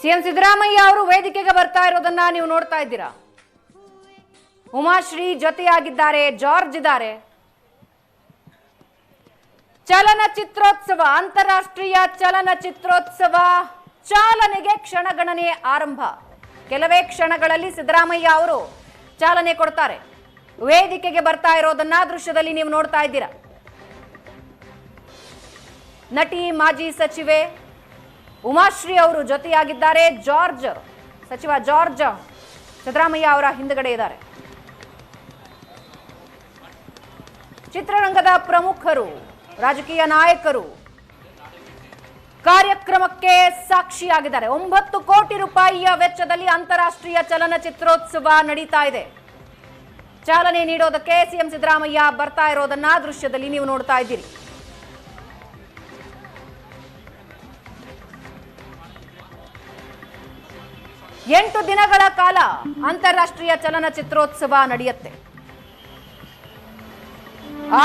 CM Siddaramaiah ಅವರು ವೇದಿಕೆಗೆ ಬರ್ತಾ ಇರೋದನ್ನ ನೀವು ನೋಡ್ತಾ ಇದ್ದೀರಾ? ಉಮಾಶ್ರೀ ಜೊತೆಯಾಗಿದ್ದಾರೆ, ಜಾರ್ಜ್ ಇದ್ದಾರೆ. ಚಲನಚಿತ್ರೋತ್ಸವ, ಅಂತಾರಾಷ್ಟ್ರೀಯ ಚಲನಚಿತ್ರೋತ್ಸವ ಚಾಲನೆಗೆ ಕ್ಷಣಗಣನೆ ಆರಂಭ. ಕೆಲವೇ ಕ್ಷಣಗಳಲ್ಲಿ ಸಿದ್ದರಾಮಯ್ಯ ಅವರು ಚಾಲನೆ ಕೊಡ್ತಾರೆ. ವೇದಿಕೆಗೆ ಬರ್ತಾ ಇರೋದನ್ನ ದೃಶ್ಯದಲ್ಲಿ ನೀವು ನೋಡ್ತಾ ಇದ್ದೀರಾ? ನಟಿ, ಮಾಜಿ ಸಚಿವೆ ಉಮಾಶ್ರೀ ಅವರು ಜೊತೆಯಾಗಿದ್ದಾರೆ. ಜಾರ್ಜ್, ಸಚಿವ ಜಾರ್ಜ್ ಸಿದ್ದರಾಮಯ್ಯ ಅವರ ಹಿಂದುಗಡೆ ಇದ್ದಾರೆ. ಚಿತ್ರರಂಗದ ಪ್ರಮುಖರು, ರಾಜಕೀಯ ನಾಯಕರು ಕಾರ್ಯಕ್ರಮಕ್ಕೆ ಸಾಕ್ಷಿಯಾಗಿದ್ದಾರೆ. ಒಂಬತ್ತು ಕೋಟಿ ರೂಪಾಯಿಯ ವೆಚ್ಚದಲ್ಲಿ ಅಂತಾರಾಷ್ಟ್ರೀಯ ಚಲನಚಿತ್ರೋತ್ಸವ ನಡೀತಾ ಇದೆ. ಚಾಲನೆ ನೀಡೋದಕ್ಕೆ ಸಿಎಂ ಸಿದ್ದರಾಮಯ್ಯ ಬರ್ತಾ ಇರೋದನ್ನ ದೃಶ್ಯದಲ್ಲಿ ನೀವು ನೋಡ್ತಾ ಇದ್ದೀರಿ. ಎಂಟು ದಿನಗಳ ಕಾಲ ಅಂತಾರಾಷ್ಟ್ರೀಯ ಚಲನಚಿತ್ರೋತ್ಸವ ನಡೆಯುತ್ತೆ.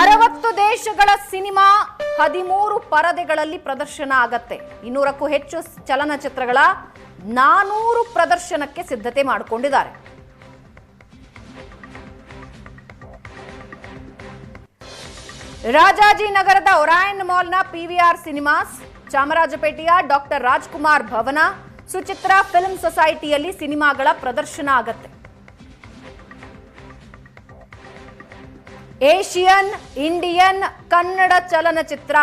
ಅರವತ್ತು ದೇಶಗಳ ಸಿನಿಮಾ ಹದಿಮೂರು ಪರದೆಗಳಲ್ಲಿ ಪ್ರದರ್ಶನ ಆಗತ್ತೆ. ಇನ್ನೂರಕ್ಕೂ ಹೆಚ್ಚು ಚಲನಚಿತ್ರಗಳ ನಾನೂರು ಪ್ರದರ್ಶನಕ್ಕೆ ಸಿದ್ಧತೆ ಮಾಡಿಕೊಂಡಿದ್ದಾರೆ. ರಾಜಾಜಿನಗರದ ಒರಾಯನ್ ಮಾಲ್ನ ಪಿವಿಆರ್ ಸಿನಿಮಾಸ್ ಚಾಮರಾಜಪೇಟೆಯ ಡಾಕ್ಟರ್ ರಾಜ್ಕುಮಾರ್ ಭವನ ಸುಚಿತ್ರಾ ಫಿಲ್ಮ್ ಸೊಸೈಟಿಯಲ್ಲಿ ಸಿನಿಮಾಗಳ ಪ್ರದರ್ಶನ ಆಗತ್ತೆ. ಏಷಿಯನ್, ಇಂಡಿಯನ್, ಕನ್ನಡ ಚಲನಚಿತ್ರ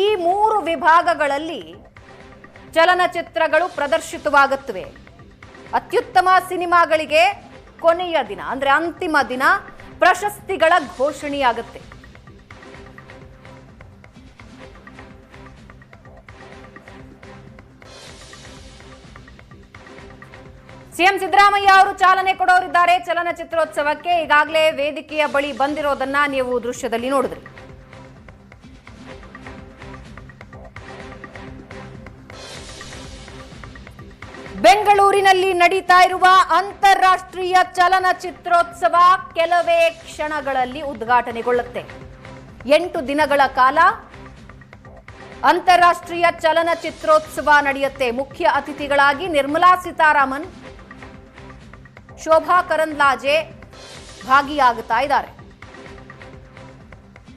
ಈ ಮೂರು ವಿಭಾಗಗಳಲ್ಲಿ ಚಲನಚಿತ್ರಗಳು ಪ್ರದರ್ಶಿತವಾಗುತ್ತವೆ. ಅತ್ಯುತ್ತಮ ಸಿನಿಮಾಗಳಿಗೆ ಕೊನೆಯ ದಿನ, ಅಂದ್ರೆ ಅಂತಿಮ ದಿನ ಪ್ರಶಸ್ತಿಗಳ ಘೋಷಣೆಯಾಗುತ್ತೆ. ಸಿಎಂ ಸಿದ್ದರಾಮಯ್ಯ ಅವರು ಚಾಲನೆ ಕೊಡೋರಿದ್ದಾರೆ ಚಲನಚಿತ್ರೋತ್ಸವಕ್ಕೆ. ಈಗಾಗಲೇ ವೇದಿಕೆಯ ಬಳಿ ಬಂದಿರೋದನ್ನ ನೀವು ದೃಶ್ಯದಲ್ಲಿ ನೋಡಿದ್ರಿ. ಬೆಂಗಳೂರಿನಲ್ಲಿ ನಡೀತಾ ಇರುವ ಅಂತಾರಾಷ್ಟ್ರೀಯ ಚಲನಚಿತ್ರೋತ್ಸವ ಕೆಲವೇ ಕ್ಷಣಗಳಲ್ಲಿ ಉದ್ಘಾಟನೆಗೊಳ್ಳುತ್ತೆ. ಎಂಟು ದಿನಗಳ ಕಾಲ ಅಂತಾರಾಷ್ಟ್ರೀಯ ಚಲನಚಿತ್ರೋತ್ಸವ ನಡೆಯುತ್ತೆ. ಮುಖ್ಯ ಅತಿಥಿಗಳಾಗಿ ನಿರ್ಮಲಾ ಸೀತಾರಾಮನ್ ಶೋಭಾ ಕರಂದ್ಲಾಜೆ ಭಾಗಿಯಾಗುತ್ತಾ ಇದ್ದಾರೆ.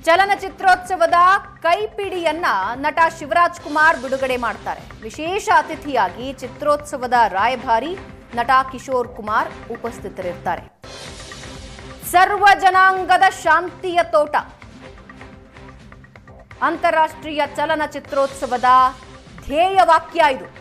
ಚಲನಚಿತ್ರೋತ್ಸವದ ಕೈಪಿಡಿಯನ್ನ ನಟ ಶಿವರಾಜ್ ಕುಮಾರ್ ಬಿಡುಗಡೆ ಮಾಡ್ತಾರೆ. ವಿಶೇಷ ಅತಿಥಿಯಾಗಿ ಚಿತ್ರೋತ್ಸವದ ರಾಯಭಾರಿ ನಟ ಕಿಶೋರ್ ಕುಮಾರ್ ಉಪಸ್ಥಿತರಿರ್ತಾರೆ. ಸರ್ವ ಜನಾಂಗದ ಶಾಂತಿಯ ತೋಟ. ಅಂತಾರಾಷ್ಟ್ರೀಯ ಚಲನಚಿತ್ರೋತ್ಸವದ ಧ್ಯೇಯವಾಕ್ಯ ಇದು.